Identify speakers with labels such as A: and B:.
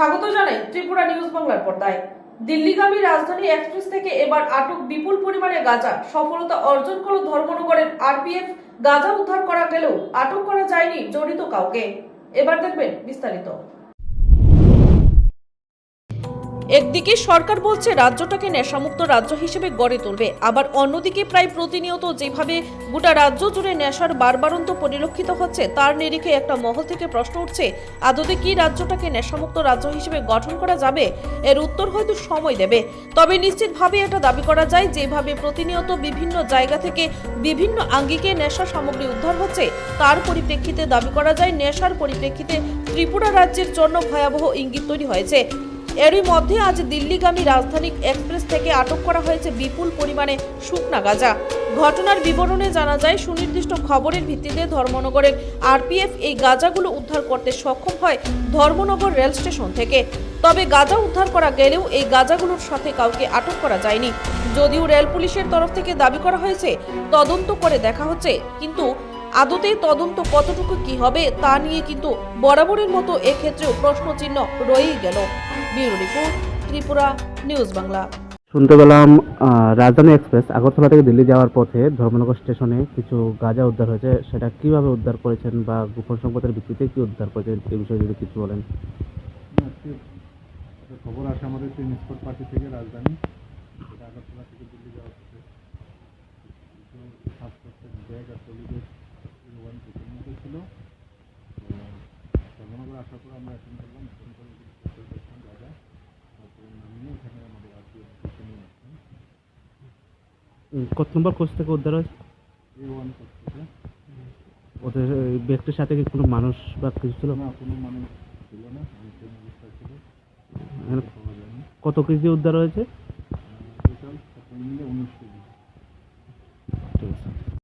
A: স্বাগত জানাই ত্রিপুরা নিউজ বাংলার পর্দায়। দিল্লিগামী রাজধানী এক্সপ্রেস থেকে এবার আটক বিপুল পরিমাণে গাঁজা। সফলতা অর্জন করল ধর্মনগরের আরপিএফ। গাঁজা উদ্ধার করা গেলেও আটক করা যায়নি জড়িত কাউকে। এবার দেখবেন বিস্তারিত। একদিকে সরকার বলছে রাজ্যটাকে নেশামুক্ত রাজ্য হিসেবে গড়ে তুলবে, আবার অন্যদিকে প্রায় প্রতিনিয়ত যেভাবে গোটা রাজ্য জুড়ে নেশার বারবারন্ত পরিলক্ষিত হচ্ছে, তার নিরিখে একটা মহল থেকে প্রশ্ন উঠছে, আদতে কি রাজ্যটাকে নেশামুক্ত রাজ্য হিসেবে গঠন করা যাবে? এর উত্তর হয়তো সময় দেবে। তবে নিশ্চিতভাবে এটা দাবি করা যায়, যেভাবে প্রতিনিয়ত বিভিন্ন জায়গা থেকে বিভিন্ন আঙ্গিকে নেশা সামগ্রী উদ্ধার হচ্ছে, তার পরিপ্রেক্ষিতে দাবি করা যায়, নেশার পরিপ্রেক্ষিতে ত্রিপুরা রাজ্যের জন্য ভয়াবহ ইঙ্গিত তৈরি হয়েছে। এরই মধ্যে আজ দিল্লিগামী রাজধানী এক্সপ্রেস থেকে আটক করা হয়েছে বিপুল পরিমাণে শুকনা গাঁজা। ঘটনার বিবরণে জানা যায়, সুনির্দিষ্ট খবরের ভিত্তিতে ধর্মনগরের আরপিএফ এই গাঁজাগুলো উদ্ধার করতে সক্ষম হয় ধর্মনগর রেল স্টেশন থেকে। তবে গাঁজা উদ্ধার করা গেলেও এই গাঁজাগুলোর সাথে কাউকে আটক করা যায়নি। যদিও রেল পুলিশের তরফ থেকে দাবি করা হয়েছে, তদন্ত করে দেখা হচ্ছে, কিন্তু আদতে তদন্ত কতটুকু কি হবে তা নিয়ে কিন্তু বরাবরের মতো এক্ষেত্রেও প্রশ্নচিহ্ন রয়েই গেল। Bureau report Tripura news Bangla.
B: শুনতে পেলাম রাজধানী এক্সপ্রেস আগরতলা থেকে দিল্লি যাওয়ার পথে ধর্মনগর স্টেশনে কিছু গাঁজা উদ্ধার হয়েছে। সেটা কীভাবে উদ্ধার করেছেন বা গোপন সম্পদের ভিত্তিতে কি উদ্ধার করেছেন এই বিষয়ে যদি কিছু বলেন।
C: খবর আসে আমাদের পার্টি থেকে রাজধানী আগরতলা থেকে ওয়ান বুকের মধ্যে ছিল। তো ধর্মনগর আসার পর আমরা অ্যাটেন্ড করলাম। অ্যাটেন্ড করে দেখলাম দাদা তারপরে নামিয়ে এখানে আমাদের আর নিয়ে আসলাম
B: কত নম্বর কোচ থেকে উদ্ধার হয়েছে
C: ওয়ান
B: ওদের ব্যক্তির সাথে কি কোনো মানুষ বা কিছু ছিল?
C: না কোনো মানুষ ছিল না। ছিল। যায়নি।
B: কত কেজি উদ্ধার হয়েছে?
C: উনিশ কেজি।